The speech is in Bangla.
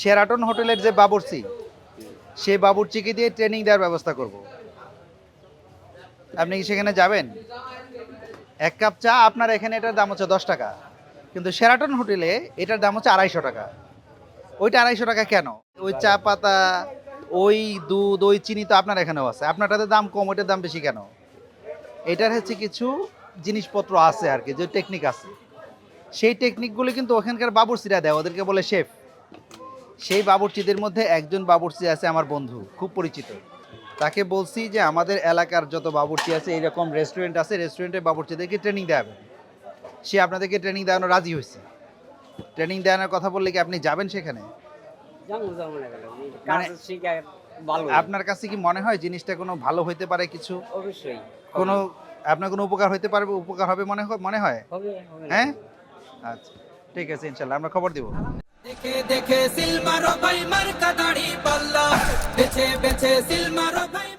শেরাটন হোটেলের যে বাবুর্চি, সেই বাবুর্চিকে দিয়ে ট্রেনিং দেওয়ার ব্যবস্থা করব। আপনি কি সেখানে যাবেন? এক কাপ চা, আপনার এখানে এটার দাম হচ্ছে দশ টাকা। কিন্তু শেরাটন হোটেলে এটার দাম হচ্ছে আড়াইশো টাকা। ওইটা আড়াইশো টাকা কেন? ওই চা পাতা, ওই দুধ, ওই চিনি তো আপনার এখানেও আছে। আপনারটাতে দাম কম, ওইটার দাম বেশি কেন? এটার হচ্ছে কিছু জিনিসপত্র আছে আর কি, যে টেকনিক আছে। সেই টেকনিকগুলো কিন্তু ওখানকার বাবুর্চিরা দেয়, ওদেরকে বলে শেফ সেই বাবুর্চিদের মধ্যে একজন বাবুর্চি আছে আমার বন্ধু খুব পরিচিত। তাকে বলছি যে আমাদের এলাকার যত বাবুর্চি আছে এরকম রেস্টুরেন্ট আছে রেস্টুরেন্টের বাবুর্চিদেরকে ট্রেনিং দেওয়াবেন সে আপনাদেরকে ট্রেনিং দেওয়ানো রাজি হয়েছে। ট্রেনিং দেওয়ানোর কথা বললে কি আপনি যাবেন সেখানে? মানে- আপনার কাছে কি মনে হয় জিনিসটা কোনো ভালো হইতে পারে কিছু? অবশ্যই। কোনো আপনার কোনো উপকার হইতে পারবে উপকার হবে মনে হয় মনে হয়? হ্যাঁ? আচ্ছা ঠিক আছে ইনশাল্লাহ আমরা খবর দিব। দেখে সিলমারো সিল মারো ভাই মার্কা দাড়ি পাল্লা। বেছে বেছে সিলমারো ভাই।